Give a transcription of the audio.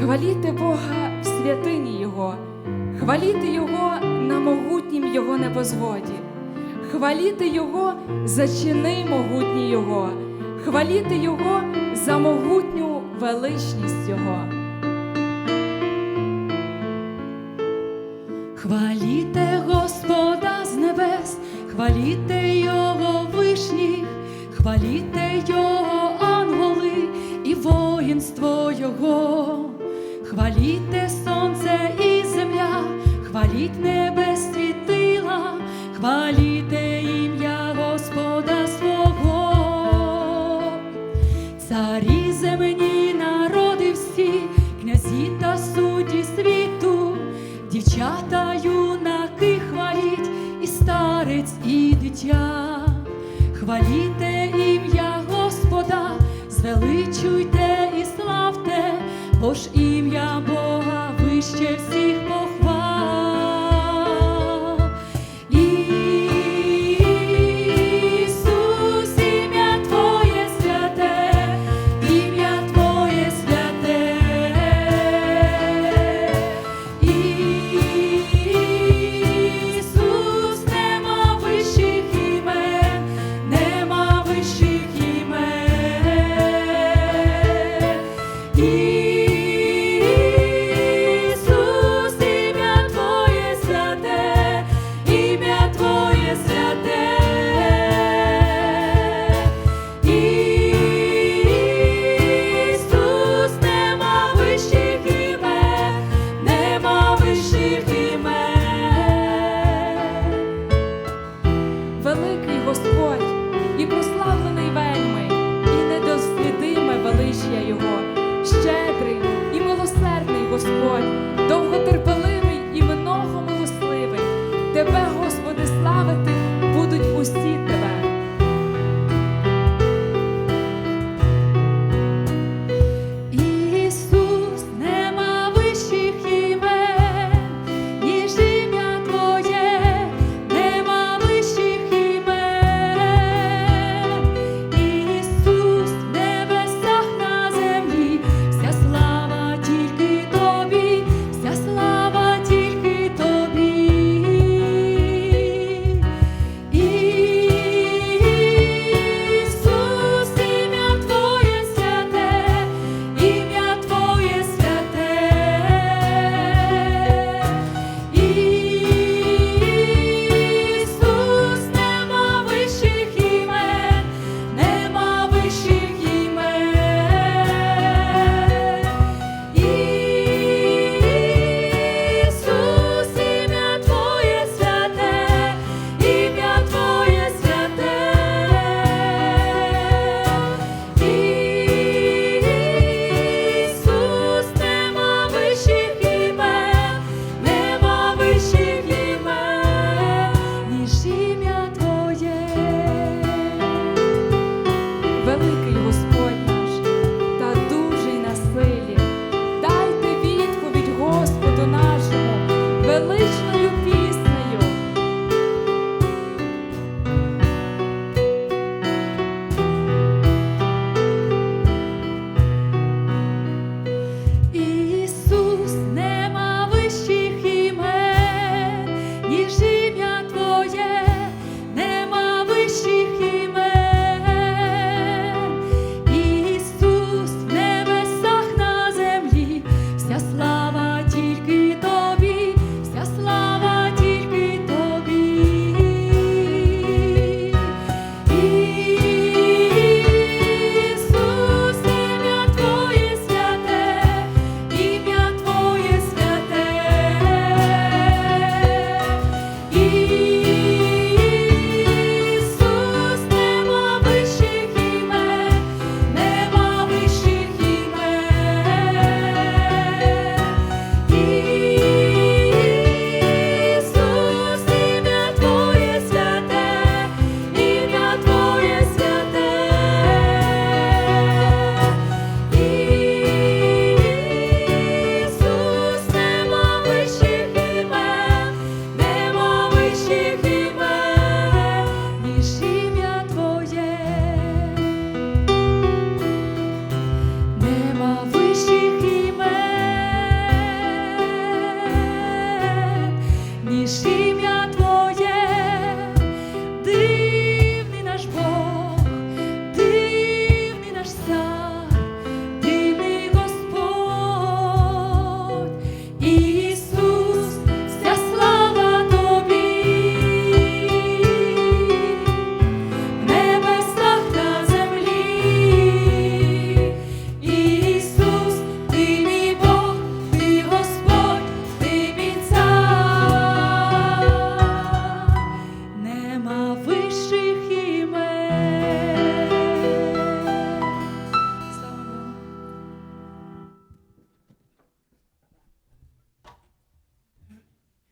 Хваліте Бога в святині Його, хваліте Його на могутнім Його небозводі, хваліте Його за чини могутні Його, хваліте Його за могутню величність Його. Хваліте Господа з небес, хваліте Його вишніх, хваліте хваліть небес світила, хваліте ім'я Господа свого. Царі земні народи всі, князі та судді світу, дівчата, юнаки хваліть, і старець, і дитя, хваліте ім'я Господа, звеличуйте і славте, бо ж ім'я Бога вище всіх похвал. Величія довго щедрий